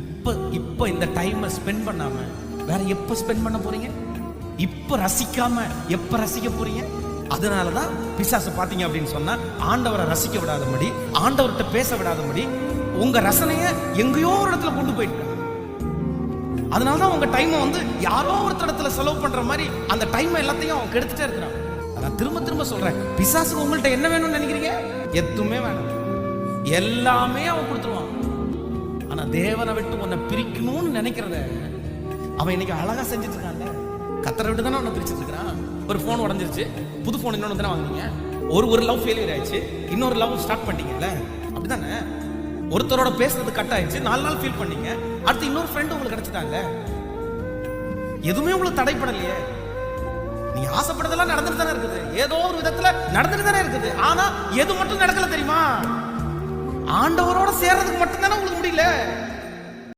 இப்போ இப்போ இந்த டைமை ஸ்பெண்ட் பண்ணாம வேற எப்போ ஸ்பெண்ட் பண்ண போறீங்க? இப்போ ரசிக்காம எப்போ ரசிக்க போறீங்க? அதனாலதான் பிசாசு பார்த்தீங்க அப்படின்னு சொன்னா ஆண்டவரை ரசிக்க விடாதபடி ஆண்டவர்கிட்ட பேச விடாதபடி உங்க ரசனையை எங்கேயோ ஒரு இடத்துல கொண்டு போயிட்டு அதனால தான் உங்க டைமை வந்து யாரோ ஒருத்த இடத்துல செலவு பண்ற மாதிரி அந்த டைமை எல்லாத்தையும் அவன் கெடுத்துட்டே இருக்கிறான் நான் திரும்ப திரும்ப சொல்றேன். பிசாசுக்கு உங்கள்ட்ட என்ன வேணும்னு நினைக்கிறீங்க? எதுவுமே வேணாம். எல்லாமே அவன் கொடுத்துருவான். ஆனா தேவனை விட்டு உன்னை பிரிக்கணும்னு நினைக்கிறத அவன் இன்னைக்கு அழகா செஞ்சுட்டு இருக்கான்ல கத்தரை விட்டு தானே உன்னை பிரிச்சுட்டு இருக்கிறான் ஒரு ஃபோன் உடஞ்சிருச்சு. புது ஃபோன் இன்னொன்று தானே வாங்குனீங்க. ஒரு ஒரு லவ் ஃபெயிலியர் ஆயிடுச்சு. இன்னொரு லவ் ஸ்டார்ட் பண்ணீங்கல்ல அப்படிதானே ஒருத்தரோட பேசுறது கட் ஆயிடுச்சு. நாலு நாள் ஃபீல் பண்ணீங்க. அடுத்து இன்னொரு ஃப்ரெண்ட் உங்களுக்கு கிடைச்சிட்டாங்க எதுவுமே உங்களுக்கு தடைப்படலையே. நீ ஆசைப்பட்டதெல்லாம் நடந்துட்டு தானே இருக்குது. ஏதோ ஒரு விதத்துல நடந்துட்டு தானே இருக்குது. ஆனா எது மட்டும் நடக்கல தெரியுமா? ஆண்டவரோட சேர்றதுக்கு மட்டும்தானே உங்களுக்கு முடியல?